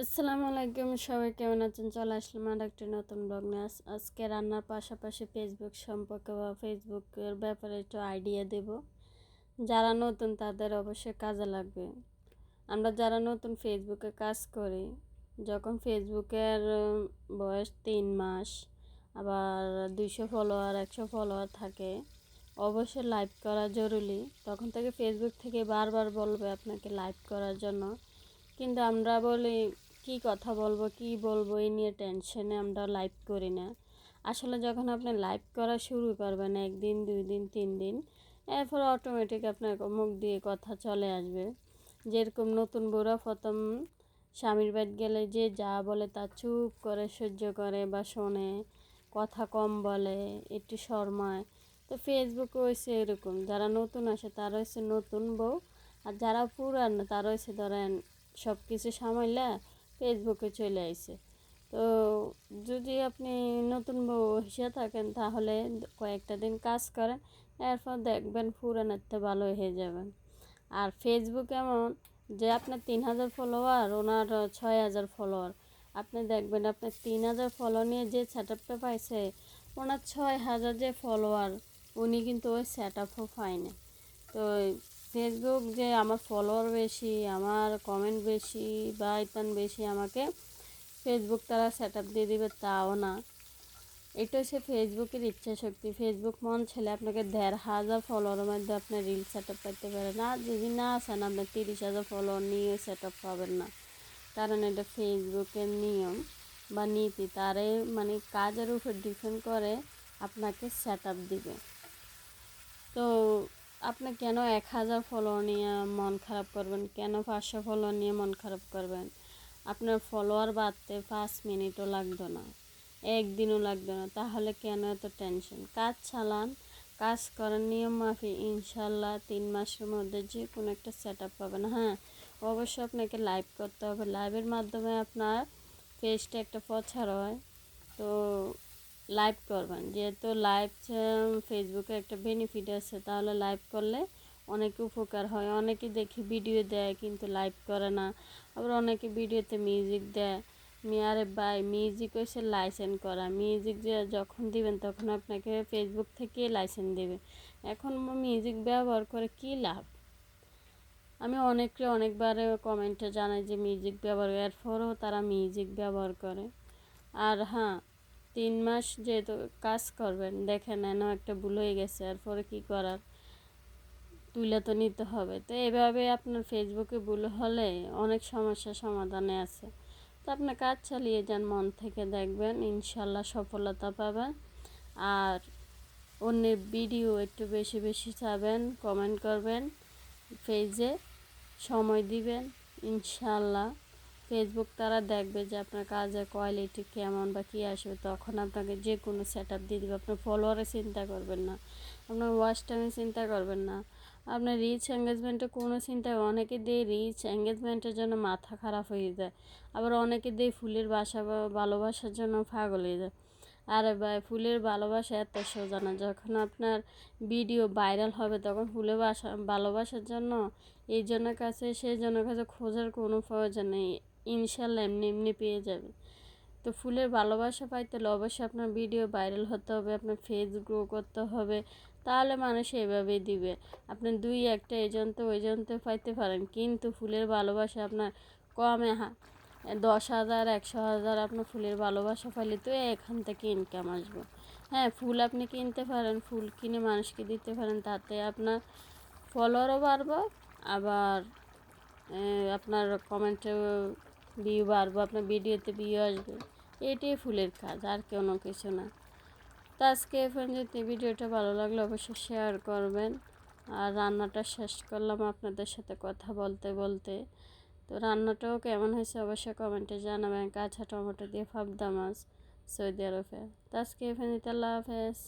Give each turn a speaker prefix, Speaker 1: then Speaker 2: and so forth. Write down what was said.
Speaker 1: আসসালামু আলাইকুম, সবাই কেমন আছেন? চলে আসলাম আর একটি নতুন ব্লগ নিয়ে। আজ- আজকে রান্নার পাশাপাশি ফেসবুক সম্পর্কে বা ফেসবুকের ব্যাপারে একটু আইডিয়া দেব। যারা নতুন, তাদের অবশ্যই কাজে লাগবে। আমরা যারা নতুন ফেসবুকে কাজ করি, যখন ফেসবুকের বয়স তিন মাস, আবার দুইশো ফলোয়ার একশো ফলোয়ার থাকে, অবশ্যই লাইভ করা জরুরি। তখন থেকে ফেসবুক থেকে বারবার বলবে আপনাকে লাইভ করার জন্য। কিন্তু আমরা বলি কি কথা বলব, কি বলব, এই নিয়ে টেনশনে আমরা লাইভ করি না। আসলে যখন আপনি লাইভ করা শুরু করবেন, একদিন, দুই দিন, তিন দিন, এরপর অটোমেটিক আপনার মুখ দিয়ে কথা চলে আসবে। যেরকম নতুন বউরা প্রথম স্বামীর বাড়ি গেলে যে যা বলে তা চুপ করে, সহ্য করে বা শোনে, কথা কম বলে, একটু শর্মায়। তো ফেসবুকে হয়েছে এরকম। যারা নতুন আসে, তারা হচ্ছে নতুন বউ। আর যারা পুরান, তারা হচ্ছে ধরেন সব কিছু সামাইলা ফেসবুকে চলে আসে তো যদি আপনি নতুন বউ হিসেবে থাকেন, তাহলে কয়েকটা দিন কাজ করেন, এরপর দেখবেন পুরানেরটা ভালো হয়ে যাবেন। আর ফেসবুক এমন যে আপনার তিন হাজার ফলোয়ার, ওনার ছয় হাজার ফলোয়ার। আপনি দেখবেন আপনার তিন হাজার ফলো নিয়ে যে সেট আপটা পাইছে, ওনার ছয় হাজার যে ফলোয়ার, উনি কিন্তু ওই সেট আপও পায়নি। তো ফেসবুক যে আমার ফলোয়ার বেশি, আমার কমেন্ট বেশি বা ইতান বেশি আমাকে ফেসবুক তারা সেট আপ দিয়ে দিবে তাও না। এটা হচ্ছে ফেসবুকের ইচ্ছা শক্তি। ফেসবুক মন ছেলে আপনাকে দেড় হাজার ফলোয়ারের মধ্যে আপনি রিল সেট আপ করতে পারেন। আর যদি না আসেন, আপনি তিরিশ হাজার ফলোয়ার নিয়ে সেট আপ পাবেন না। কারণ এটা ফেসবুকের নিয়ম বা নীতি। তারে মানে কাজের উপর ডিপেন্ড করে আপনাকে সেট আপ দিবে। তো আপনি কেন এক হাজার ফলোয়ার নিয়ে মন খারাপ করবেন? কেন পাঁচশো ফলোয়ার নিয়ে মন খারাপ করবেন? আপনার ফলোয়ার বাড়তে পাঁচ মিনিটও লাগতো না, একদিনও লাগতো না। তাহলে কেন এত টেনশন কাজ চালান, কাজ করার নিয়ম মাফি ইনশাল্লাহ তিন মাসের মধ্যে যে কোনো একটা সেট আপ পাবেন। হ্যাঁ অবশ্যই আপনাকে লাইভ করতে হবে। লাইভের মাধ্যমে আপনার ফেসটা একটা প্রচার হয়। তো লাইভ করবেন। যেহেতু লাইভ ফেসবুকে একটা বেনিফিট আছে, তাহলে লাইভ করলে অনেক উপকার হয়। অনেকে দেখি ভিডিও দেয় কিন্তু লাইভ করে না। আবার অনেকে ভিডিওতে মিউজিক দেয়। মি আরে বাই মিউজিক হচ্ছে লাইসেন্স করা। মিউজিক যখন দিবেন তখন আপনাকে ফেসবুক থেকে লাইসেন্স দেবে। এখন মিউজিক ব্যবহার করে কী লাভ? আমি অনেককে অনেকবার কমেন্টে জানাই যে মিউজিক ব্যবহার এরপরেও তারা মিউজিক ব্যবহার করে। আর হ্যাঁ তিন মাস যেহেতু কাজ করবেন, দেখেন এন একটা ভুল হয়ে গেছে এরপরে কী করার? তুলে তো নিতে হবে। তো এভাবে আপনার ফেসবুকে ভুল হলে অনেক সমস্যা সমাধানে আছে। তো আপনি কাজ চালিয়ে যান, মন থেকে দেখবেন ইনশাল্লাহ সফলতা পাবেন। আর অন্যের ভিডিও একটু বেশি বেশি চাবেন কমেন্ট করবেন, পেজে সময় দিবেন, ইনশাল্লাহ। ফেসবুক তারা দেখবে যে আপনার কাজের কোয়ালিটি কেমন বা কী আসবে। তখন আপনাকে যে কোনো সেট আপ দিয়ে দেবে। আপনার ফলোয়ারে চিন্তা করবেন না। আপনার ওয়াচ টাইমে চিন্তা করবেন না। আপনার রিচ এঙ্গেজমেন্টে কোনো চিন্তা অনেকে দিয়ে রিচ এঙ্গেজমেন্টের জন্য মাথা খারাপ হয়ে যায়। আবার অনেকে দিয়ে ফুলের বাসা ভালোবাসার জন্য পাগল হয়ে যায়। আরে ভাই, ফুলের ভালোবাসা এত সোজা না। যখন আপনার ভিডিও ভাইরাল হবে, তখন ফুলের বাসা, ভালোবাসার জন্য, এই জনের কাছে, সেই জনের কাছে খোঁজার কোনো প্রয়োজন নেই। ইনশাল্লাহ এমনি এমনি পেয়ে যাবে। তো ফুলের ভালোবাসা পাইতে হলে অবশ্যই আপনার ভিডিও ভাইরাল হতে হবে, আপনার ফেস গ্রো করতে হবে, তাহলে মানুষ এভাবেই দিবে। আপনি দুই একটা এজন্ত ওইজন্ত পাইতে পারেন, কিন্তু ফুলের ভালোবাসা আপনার কমে দশ হাজার, একশো হাজার আপনার ফুলের ভালোবাসা পাইলে তো এখান থেকে ইনকাম আসবে। হ্যাঁ ফুল আপনি কিনতে পারেন, ফুল কিনে মানুষকে দিতে পারেন, তাতে আপনার ফলোয়ারও বাড়বে, আবার আপনার কমেন্টে ভিউ বাড়বে, আপনার ভিডিওতে ভিউ আসবে। এটাই ফুলের কাজ, আর কোনো কিছু না। তো আজকে এখন যদি ভিডিওটা ভালো লাগলে অবশ্যই শেয়ার করবেন। আর রান্নাটা শেষ করলাম আপনাদের সাথে কথা বলতে বলতে। তো রান্নাটাও কেমন হয়েছে অবশ্যই কমেন্টে জানাবেন। কাঁচা টমেটো দিয়ে ফাবদা মাছ সৌদি আরবে। তো আজকে এখানে আল্লাহ হাফেজ।